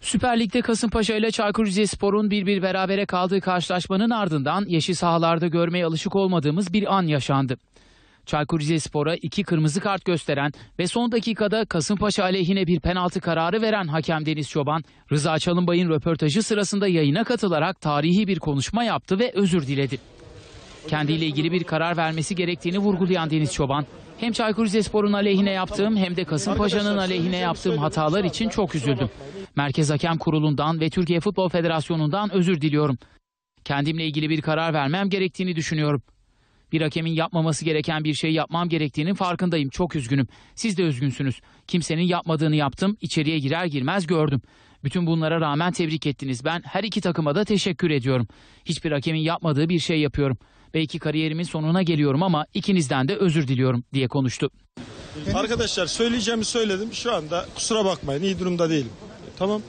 Süper Lig'de Kasımpaşa ile Çaykur Rizespor'un bir bir berabere kaldığı karşılaşmanın ardından yeşil sahalarda görmeye alışık olmadığımız bir an yaşandı. Çaykur Rizespor'a iki kırmızı kart gösteren ve son dakikada Kasımpaşa aleyhine bir penaltı kararı veren hakem Deniz Çoban, Rıza Çalınbay'ın röportajı sırasında yayına katılarak tarihi bir konuşma yaptı ve özür diledi. Kendiyle ilgili bir karar vermesi gerektiğini vurgulayan Deniz Çoban, hem Çaykur Rizespor'un aleyhine yaptığım hem de Kasımpaşa'nın aleyhine yaptığım hatalar için çok üzüldüm. Merkez Hakem Kurulu'ndan ve Türkiye Futbol Federasyonu'ndan özür diliyorum. Kendimle ilgili bir karar vermem gerektiğini düşünüyorum. Bir hakemin yapmaması gereken bir şey yapmam gerektiğinin farkındayım. Çok üzgünüm. Siz de üzgünsünüz. Kimsenin yapmadığını yaptım. İçeriye girer girmez gördüm. Bütün bunlara rağmen tebrik ettiniz. Ben her iki takıma da teşekkür ediyorum. Hiçbir hakemin yapmadığı bir şey yapıyorum. Belki kariyerimin sonuna geliyorum ama ikinizden de özür diliyorum diye konuştu. Arkadaşlar söyleyeceğimi söyledim. Şu anda kusura bakmayın iyi durumda değilim. Tamam.